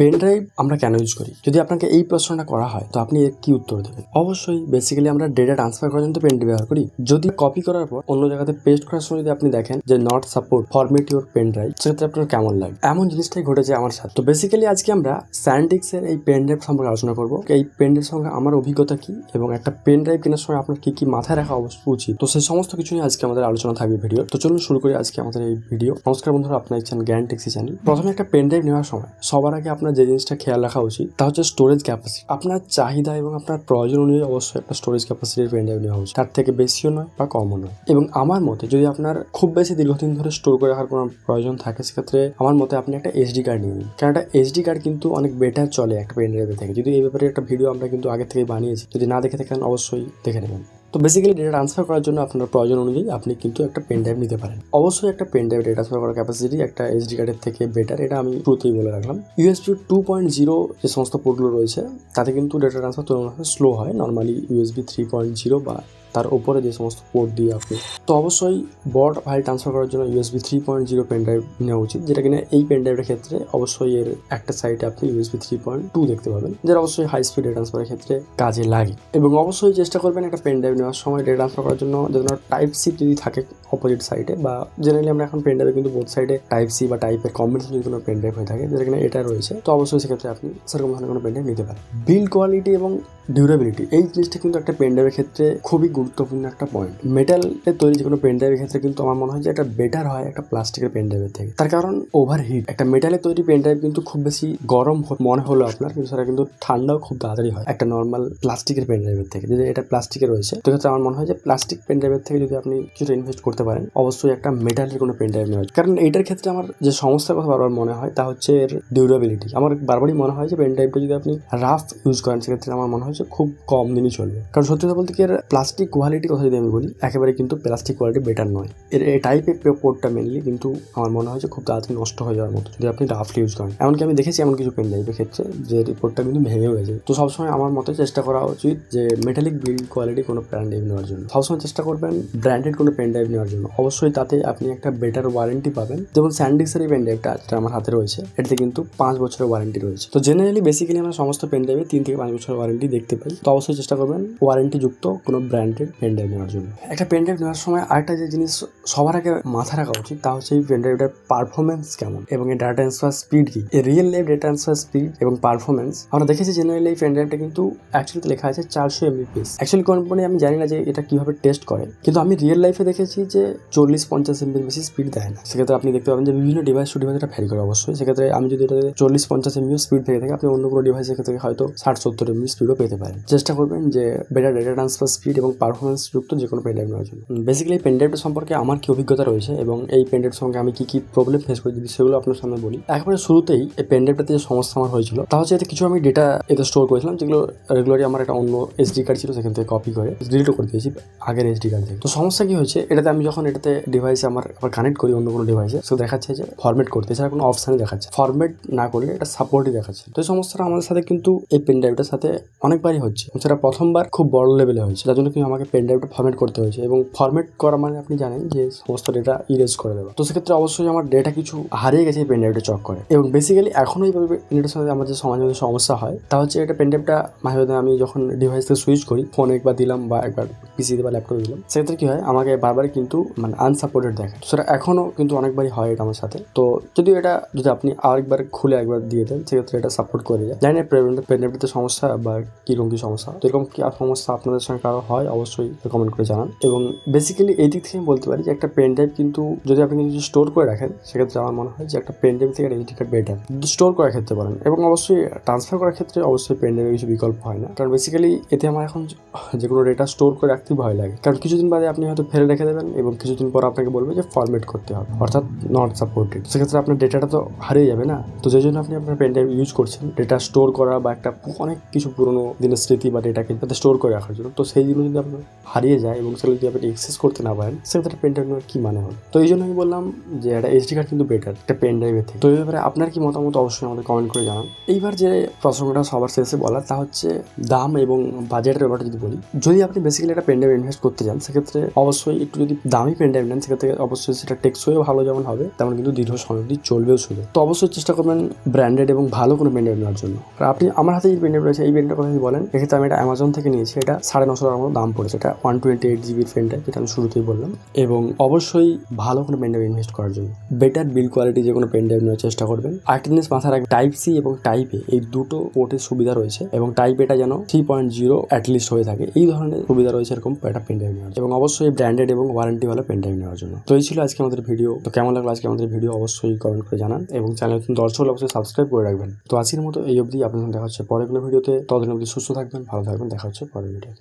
Pen drive আমরা কেন use করি? যদি আপনাকে এই প্রশ্নটা করা হয়, তো আপনি এর কি উত্তর দেবেন? অবশ্যই বেসিক্যালি আমরা ডেটা ট্রান্সফার করার জন্য পেন ড্রাইভ ব্যবহার করি। যদি কপি করার পর অন্য জায়গাতে পেস্ট করার সময় যদি আপনি দেখেন যে not support format your pen drive সেক্ষেত্রে আপনার কেমন লাগে? এমন জিনিসটাই ঘটেছে আমার সাথে। তো বেসিক্যালি আজকে আমরা স্যান্ডিক্স এর এই পেন ড্রাইভ সম্পর্কে আলোচনা করব। এই পেন ড্রাইভ সঙ্গে আমার অভিজ্ঞতা কি এবং একটা পেন ড্রাইভ কেনার সময় আপনার কি কি মাথায় রাখা অবশ্য উচিত? তো সেই সমস্ত কিছু নিয়ে আজকে আমাদের আলোচনা থাকবে ভিডিও তো চলুন শুরু করি আজকে আমাদের এই ভিডিও নমস্কার বন্ধুরা, আপনার ইচ্ছেন জ্ঞান টেক্সি চ্যানেল প্রথমে একটা পেন ড্রাইভ নেওয়ার সময়, সবার আগে আপনার যে জিনিসটা খেয়াল রাখা উচিত, তা হচ্ছে স্টোরেজ ক্যাপাসিটি আপনার চাহিদা এবং আপনার প্রয়োজন অনুযায়ী অবশ্যই একটা স্টোরেজ ক্যাপাসিটির পেন ড্রাইভ নেওয়া উচিত। তার থেকে বেশিও নয় বা কমও নয়। এবং আমার মতে যদি আপনার খুব বেশি দীর্ঘদিন ধরে স্টোর করে রাখার কোনো প্রয়োজন থাকে, সেক্ষেত্রে আমার মতে আপনি একটা এসডি কার্ড নিয়ে নিন। কারণ একটা এসডি কার্ড কিন্তু অনেক বেটার চলে একটা পেন থেকে। যদি এই ব্যাপারে একটা ভিডিও আমরা কিন্তু আগে থেকে বানিয়েছি, যদি না দেখে থাকেন অবশ্যই দেখে নেবেন। তো বেসিক্যালি ডেটা ট্রান্সফার করার জন্য আপনার প্রয়োজন অনুযায়ী আপনি কিন্তু একটা পেন ড্রাইভ নিতে পারেন। অবশ্যই একটা পেন ড্রাইভ ডেটা ট্রান্সফার করার ক্যাপাসিটি একটা এসডি কার্ডের থেকে বেটার এটা আমি শুরুতেই বলে রাখলাম। ইউএসপি টু পয়েন্ট জিরো যে সমস্ত পোর্টগুলো রয়েছে, তাতে কিন্তু ডেটা ট্রান্সফার তুলনায় স্লো হয়। Normally USB three point zero বা তার উপরে যে সমস্ত পোর্ট দিয়ে আপনি তো অবশ্যই বড ফাইল ট্রান্সফার করার জন্য USB three point zero pen drive নেওয়া উচিত, যেটা কিনা এই পেন ড্রাইভের ক্ষেত্রে অবশ্যই এর একটা সাইডে আপনি ইউএসবি থ্রি পয়েন্ট টু দেখতে পাবেন, যেটা অবশ্যই হাই স্পিড ডেটা ট্রান্সফারের ক্ষেত্রে কাজে লাগে। এবং অবশ্যই চেষ্টা করবেন একটা পেন ড্রাইভ নেওয়ার সময় ডেটা ট্রান্সফার করার জন্য যেন টাইপ সি যদি থাকে অপোজিট সাইডে বা জেনারেলি আমরা এখন পেন ড্রাইভে কিন্তু বোথ সাইডে টাইপ সি বা টাইপের কম্বিনেশন যদি কোনো পেন ড্রাইভ হয়ে থাকে, যেটা কিনা এটা রয়েছে, তো অবশ্যই সেক্ষেত্রে আপনি সেরকম ধরনের কোনো পেন ড্রাইভ নিতে পারেন। বিল্ড কোয়ালিটি এবং ডিউরেবিলিটি এই জিনিসটা কিন্তু একটা পেন ড্রাইভের ক্ষেত্রে খুবই গুরুত্বপূর্ণ একটা পয়েন্ট মেটালের তৈরি যে কোনো পেন ড্রাইভের ক্ষেত্রে কিন্তু আমার মনে হয় যে এটা বেটার হয় একটা প্লাস্টিকের পেন ড্রাইভের থেকে। তার কারণ ওভারহিট একটা মেটালের তৈরি পেন ড্রাইভ কিন্তু খুব বেশি গরম মনে হলো আপনার, কিন্তু সেটা কিন্তু ঠান্ডাও খুব তাড়াতাড়ি হয় একটা নর্মাল প্লাস্টিকের পেন ড্রাইভের থেকে। যদি এটা প্লাস্টিকের রয়েছে, তো ক্ষেত্রে আমার মনে হয় যে প্লাস্টিক পেন ড্রাইভের থেকে যদি আপনি কিছুটা ইনভেস্ট করতে পারেন, অবশ্যই একটা মেটালের কোনো পেন ড্রাইভ নেওয়া। কারণ এইটার ক্ষেত্রে আমার যে সমস্যার কথা বারবার মনে হয়, তা হচ্ছে এর ডিউরেবিলিটি আমার বারবারই মনে হয় যে পেন ড্রাইভটা যদি আপনি রাফ ইউজ করেন, সেক্ষেত্রে আমার মনে হয় যে খুব কম দিনই চলবে। কারণ সত্যি কথা বলতে কি, এর প্লাস্টিক কোয়ালিটির কথা যদি আমি বলি, একেবারে কিন্তু প্লাস্টিক কোয়ালিটি বেটার নয়। এর এই টাইপের পোর্টটা মেনলি কিন্তু আমার মনে হয় যে খুব তাড়াতাড়ি নষ্ট হয়ে যাওয়ার মতো, যদি আপনি রাফলি ইউজ করেন। এমনকি আমি দেখেছি এমন কিছু পেন ড্রাইভের ক্ষেত্রে, যে রিপোর্টটা কিন্তু ভেঙে গেছে। তো সবসময় আমার মতে চেষ্টা করা উচিত যে মেটালিক বিল্ড কোয়ালিটি কোনো পেন ড্রাইভ নেওয়ার জন্য। সবসময় চেষ্টা করবেন ব্র্যান্ডেড কোনো পেন ড্রাইভ নেওয়ার জন্য। অবশ্যই তাতে আপনি একটা বেটার ওয়ারেন্টি পাবেন। যেমন স্যান্ডিক্সের এই পেন ড্রাইভটা যেটা আমার হাতে রয়েছে, এটাতে কিন্তু পাঁচ বছরের ওয়ারেন্টি রয়েছে। তো জেনারেলি বেসিক্যালি আমরা সমস্ত পেন ড্রাইভে তিন থেকে পাঁচ বছরের ওয়ারেন্টি দেখতে পাই। তো অবশ্যই চেষ্টা করবেন ওয়ারেন্টি যুক্ত কোনো ব্র্যান্ডেড পেন ড্রাইভ নেওয়ার জন্য। একটা পেন ড্রাইভ নেওয়ার সময় আরেকটা যে জিনিস সবার আগে মাথায় রাখা উচিত, তা হচ্ছে এই পেন ড্রাইভটার পারফরমেন্স কেমন এবং এই ডাটা ট্রান্সফার স্পিড কি। এই real life data transfer speed এবং পারফরমেন্স আমরা দেখেছি জেনারেলি এই পেন ড্রাইভটা কিন্তু অ্যাকচুয়ালি লেখা আছে চারশো এমবিপিএস অ্যাকচুয়ালি কোম্পানি আমি জানি না যে এটা কীভাবে টেস্ট করে। কিন্তু আমি রিয়েল লাইফে দেখেছি যে চল্লিশ পঞ্চাশ এমবির বেশি স্পিড দেয় না। সেক্ষেত্রে আপনি দেখতে পাবেন যে বিভিন্ন ডিভাইস টু ডিভাইস এটা ভ্যারি করে অবশ্যই। সেক্ষেত্রে আমি যদি এটাতে চল্লিশ পঞ্চাশ এমবি স্পিড থেকে থাকে, আপনি অন্য কোনো ডিভাইসের ক্ষেত্রে হয়তো ষাট সত্তর এমবি স্পিডও পেতে পারেন। চেষ্টা করবেন যে বেটার ডেটা ট্রান্সফার স্পিড এবং পারফরমেন্স যুক্ত যে কোনো পেনড্রাইভ নেওয়ার জন্য। বেসিক্যালি এই পেনড্রাইভটা সম্পর্কে আমার কি অভিজ্ঞতা রয়েছে এবং এই পেনড্রাইভ সঙ্গে আমি কি কি প্রবলেম ফেস করি যদি সেগুলো আপনার সামনে বলি। একেবারে শুরুতেই এই পেনড্রাইভটাতে যে সমস্যা আমার হয়েছিল, তা হচ্ছে এতে কিছু আমি ডেটা এতে স্টোর করেছিলাম, যেগুলো রেগুলারই আমার একটা অন্য এসডি কার্ড ছিল সেখান থেকে কপি করে ডিলিটও করে দিয়েছি আগের এসডি কার্ড থেকে। তো সমস্যা কি হয়েছে, এটাতে আমি যখন এটাতে ডিভাইসে আমার আবার কানেক্ট করি অন্য কোনো ডিভাইসে সো দেখাচ্ছে যে ফরম্যাট করতে, এছাড়া কোনো অপশানে দেখাচ্ছে ফরম্যাট না করলে এটা সাপোর্টই দেখাচ্ছে। তো এই সমস্যাটা আমাদের সাথে কিন্তু এই পেন ড্রাইভটার সাথে অনেকবারই হচ্ছে। সেটা প্রথমবার খুব বড় লেভেলে হয়েছে। যার জন্য কিন্তু আমাকে পেন ড্রাইভটা ফরম্যাট করতে হয়েছে এবং ফরম্যাট করা মানে আপনি জানেন যে সমস্ত ডেটা ইরেজ করে দেওয়া। তো সেক্ষেত্রে অবশ্যই আমার ডেটা কিছু হারিয়ে গেছে এই পেন ড্রাইভটা চক করে। এবং বেসিক্যালি এখনও এইভাবে নেটের সাথে আমার যে মধ্যে সমস্যা হয়, তা হচ্ছে এটা পেন ড্রাইভটা মাঝে মাঝে আমি যখন ডিভাইস থেকে সুইচ করি ফোন একবার দিলাম বা একবার পিসিতে বা ল্যাপটপে দিলাম, সেক্ষেত্রে কি হয়, আমাকে বারবার কিন্তু মানে আনসাপোর্টেড দেখায়। সেটা এখনও কিন্তু অনেকবারই হয় এটা আমার সাথে। তো যদি এটা যদি আপনি আরেকবার খুলে একবার দিয়ে দেন, সেক্ষেত্রে এটা সাপোর্ট করে যায়। জানি না পেন ড্রাইভটাতে সমস্যা বা কীরকম কি সমস্যা। তো এরকম কি সমস্যা আপনাদের সঙ্গে কারও হয়, অবশ্যই কমেন্ট করে জানান। এবং বেসিক্যালি এই দিক থেকে বলতে পারি যে, একটা পেন ড্রাইভ কিন্তু যদি আপনি কিছু স্টোর করে রাখেন, সেক্ষেত্রে আমার মনে হয় যে, একটা পেন ড্রাইভ থেকে এসডি কার্ড বেটার স্টোর করার ক্ষেত্রে পারেন এবং অবশ্যই ট্রান্সফার করার ক্ষেত্রে অবশ্যই পেন ড্রাইভের কিছু বিকল্প হয় না। কারণ বেসিক্যালি এতে আমার এখন যে কোনো ডেটা স্টোর করে রাখতে ভয় লাগে। কারণ কিছুদিন বাদে আপনি হয়তো ফেলে রেখে দেবেন। এবং কিছুদিন পর আপনাকে বলবে যে ফরম্যাট করতে হবে, অর্থাৎ নট সাপোর্টেড সেক্ষেত্রে আপনার ডেটাটা তো হারিয়ে যাবে না। তো যে জন্য আপনি আপনার পেন ড্রাইভ ইউজ করছেন ডেটা স্টোর করা বা একটা অনেক কিছু পুরোনো দিনের স্মৃতি বা ডেটাকে যাতে স্টোর করে রাখার জন্য। তো সেই জন্য যদি আপনার হারিয়ে যায় এবং সেগুলো যদি আপনি এক্সেস করতে না পারেন, সেক্ষেত্রে পেন ড্রাইভ নেওয়ার কি মানে হলো তো এই জন্য আমি বললাম যে একটা এইচডি কার্ড কিন্তু বেটার একটা পেন ড্রাইভের থেকে। তো এই ব্যাপারে আপনার কি মতামত অবশ্যই আমাদের কমেন্ট করে জানান। এইবার যে প্রসঙ্গটা সবার শেষে বলার, তা হচ্ছে দাম এবং বাজেটের ব্যাপারটা যদি বলি, যদি আপনি বেসিক্যালি একটা পেন ড্রাইভ ইনভেস্ট করতে চান, সেক্ষেত্রে অবশ্যই একটু যদি দামি পেন নেন, সেক্ষেত্রে অবশ্যই সেটা টেকসইও ভালো যেমন হবে, তেমন কিন্তু দীর্ঘ সময় অবধি চলবেও শুধু তো অবশ্যই চেষ্টা করবেন ব্র্যান্ডেড এবং ভালো কোনো পেন নেওয়ার জন্য। আর আপনি আমার হাতে যে পেন রয়েছে, এই পেনটার কথা যদি বলেন, এক্ষেত্রে আমি এটা অ্যামাজন থেকে নিয়েছি, এটা সাড়ে নশো টাকার মতো দাম পড়েছে, এটা ওয়ান টোয়েন্টি এইট জিবির পেন যেটা আমি শুরুতেই বললাম। এবং অবশ্যই ভালো কোনো পেন ইনভেস্ট করার জন্য। বেটার বিল কোয়ালিটি যে কোনো পেন নেওয়ার চেষ্টা করবেন। আরেকটা জিনিস মাথায় টাইপ সি এবং টাইপ এ এই দুটো পোর্টের সুবিধা রয়েছে। এবং টাইপ এটা যেন থ্রি পয়েন্ট জিরো অ্যাটলিস্ট হয়ে থাকে। এই ধরনের সুবিধা রয়েছে এরকম একটা পেন নেওয়ার এবং অবশ্যই ব্র্যান্ডেড এবং ওয়ারেন্টি ভালো পেন নেওয়ার জন্য। তো এই ছিল আজকে আমাদের ভিডিও। তো কেমন লাগল আজকে আমাদের ভিডিও অবশ্যই কমেন্ট করে জানান এবং চ্যানেল দর্শক অবশ্যই সাবস্ক্রাইব করে রাখবেন। তো আজকের মতো এই অবধি আপনাদের দেখা হচ্ছে পরের কোনো ভিডিওতে। ততদিন অবধি সুস্থ থাকবেন, ভালো থাকবেন, দেখা হচ্ছে পরের ভিডিও